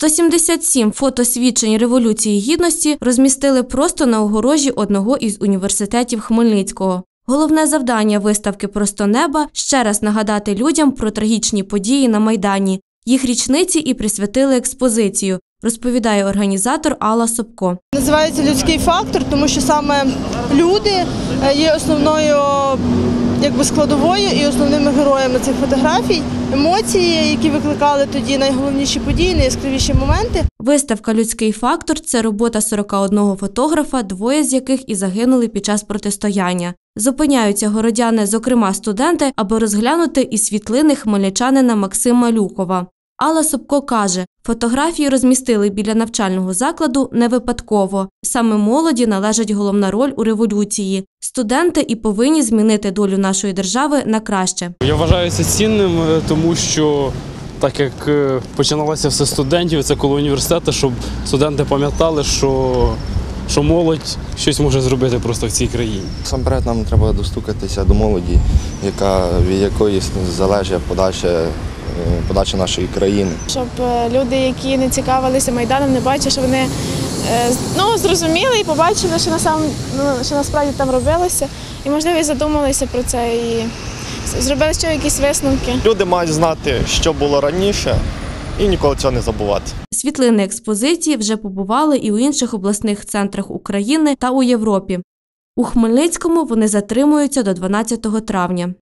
177 фотосвідчень Революції Гідності розмістили просто на огорожі одного із університетів Хмельницького. Головне завдання виставки Просто неба ще раз нагадати людям про трагічні події на Майдані. Їх річниці і присвятили експозицію, розповідає організатор Алла Собко. Називається людський фактор, тому що саме люди е, є основною якби складовою і основними героями цих фотографій. Емоції, які викликали тоді найголовніші події, найяскравіші моменти. Виставка Людський фактор це робота 41 фотографа, двоє з яких і загинули під час протистояння. Зупиняються городяни, зокрема студенти, аби розглянути і світлини хмельничанина Максима Люкова. Алла Собко каже, фотографії розмістили біля навчального закладу не випадково. Саме молоді належить головна роль у революції. Студенти і повинні змінити долю нашої держави на краще. Я вважаю це цінним, е, тому що так як е, починалося все студентів, це коло університету, щоб студенти пам'ятали, що, що молодь щось може зробити просто в цій країні. Насамперед нам треба достукатися до молоді, яка, від якої залежить подальша, подача нашої країни. щоб е, люди, які не цікавилися майданом, не бачили, що вони е, ну, зрозуміли і побачили, що насам, ну, що насправді там робилося, і можливо і задумалися про це і зробили ще якісь висновки. Люди мають знати, що було раніше, і ніколи цього не забувати. Світлини експозиції вже побували і у інших обласних центрах України та у Європі. У Хмельницькому вони затримуються до 12 травня.